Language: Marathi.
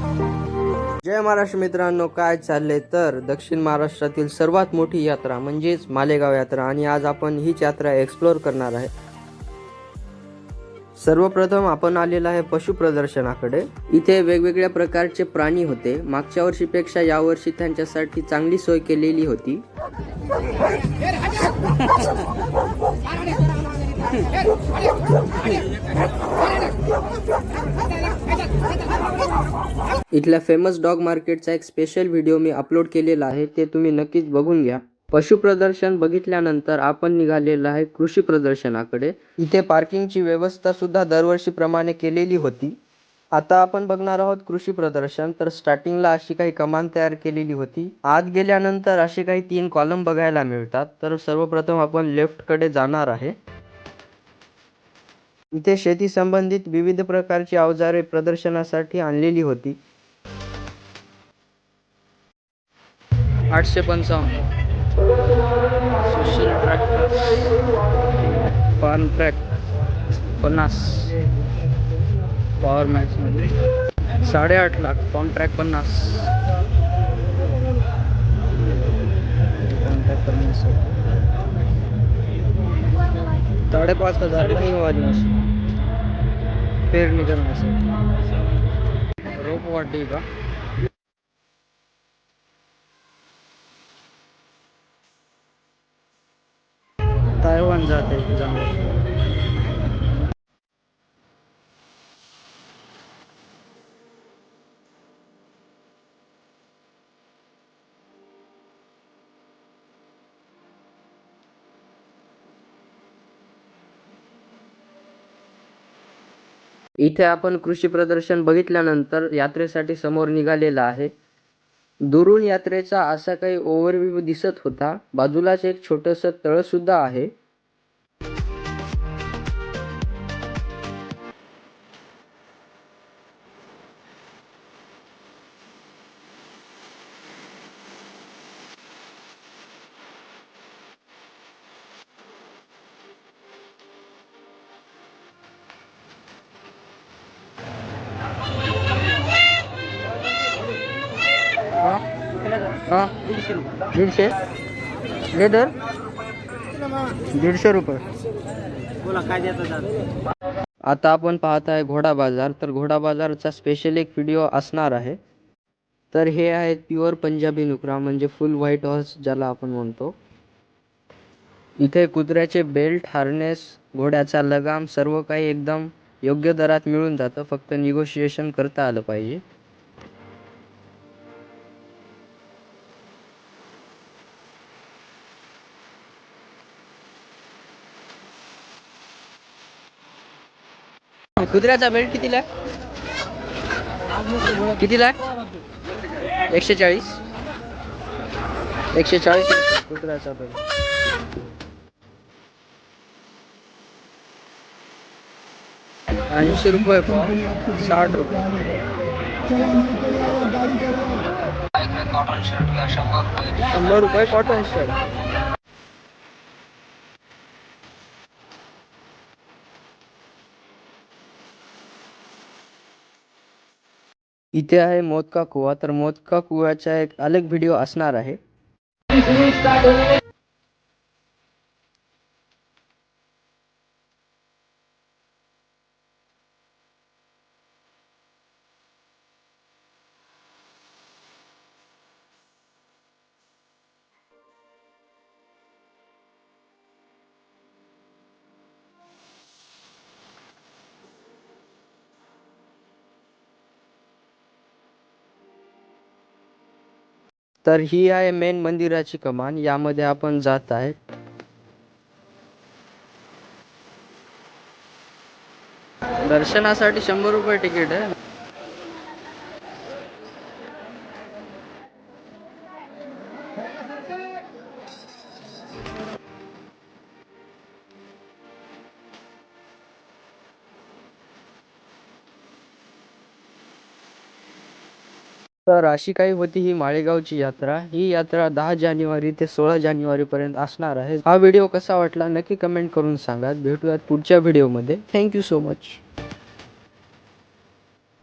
जय महाराष्ट्र मित्रांनो काय चाललंय तर दक्षिण महाराष्ट्रातील सर्वात मोठी यात्रा म्हणजेच मालेगाव यात्रा आणि आज आपण हीच यात्रा एक्सप्लोअर करणार आहे सर्वप्रथम आपण आलेलो आहे पशु प्रदर्शनाकडे इथे वेगवेगळ्या प्रकारचे प्राणी होते मागच्या वर्षीपेक्षा यावर्षी त्यांच्यासाठी चांगली सोय केलेली होती इथल्या फेमस डॉग मार्केटचा एक स्पेशल व्हिडिओ मी अपलोड केलेला आहे ते तुम्ही नक्कीच बघून घ्या. पशु प्रदर्शन बघितल्यानंतर आपण निघालेलं आहे कृषी प्रदर्शनाकडे. इथे पार्किंगची व्यवस्था सुद्धा दरवर्षीप्रमाणे केलेली होती. आता आपण बघणार आहोत कृषी प्रदर्शन तर स्टार्टिंगला अशी काही कमान तयार केलेली होती. आत गेल्यानंतर असे काही तीन कॉलम बघायला मिळतात. तर सर्वप्रथम आपण लेफ्टकडे जाणार आहे. इथे शेती संबंधित विविध प्रकारची अवजारे प्रदर्शनासाठी आणलेली होती. आठशे पंचावन्न. सोशल ट्रॅक्टर फार्म ट्रॅक पन्नास. पॉवर मॅक्समध्ये साडेआठ लाख. पॉन ट्रॅक पन्नास. पॉन ट्रॅक पन्नास. साडेपाच हजार. नाही वाजण्यास पेरणी करण्यासाठी. रोप वाढली का तायवान जाते इथे आपण कृषी प्रदर्शन बघितल्यानंतर यात्रेसाठी समोर निघालेला आहे. दुरून यात्रेचा असा काही ओव्हरव्ह्यू दिसत होता. बाजूलाच एक छोटस तळ सुद्धा आहे. हा? दीडशे? लेदर? दीडशे रुपये. बोला काय देतात आता आपण पाहत आहे घोडा बाजार. तर घोडा बाजारचा स्पेशल एक व्हिडिओ असणार आहे. तर हे आहेत प्युअर पंजाबी नुकरा म्हणजे फुल व्हाईट हॉर्स ज्याला आपण म्हणतो. इथे कुत्र्याचे बेल्ट हार्नेस घोड्याचा लगाम सर्व काही एकदम योग्य दरात मिळून जातं. फक्त निगोशिएशन करता आलं पाहिजे. कुत्र्याचा बेल्ट कितीला आहे? कितीला आहे? एकशे चाळीस एकशे चाळीस कुत्र्याचा बेल्ट ऐंशी रुपये साठ रुपये. शंभर रुपये कॉटन शर्ट इथे आहे मोदका कुवा तर मोदका कुवाचा एक अलग व्हिडिओ असणार आहे. तर ही आहे मेन मंदिराची कमान. यामध्ये आपण जात आहे. दर्शनासाठी शंभर रुपये तिकीट आहे. तर अशी काही होती ही माळेगावची यात्रा. ही यात्रा दहा जानेवारी ते सोळा जानेवारी पर्यंत असणार आहे. हा व्हिडिओ कसा वाटला नक्की कमेंट करून सांगा. भेटूयात पुढच्या व्हिडिओमध्ये. Thank you so much.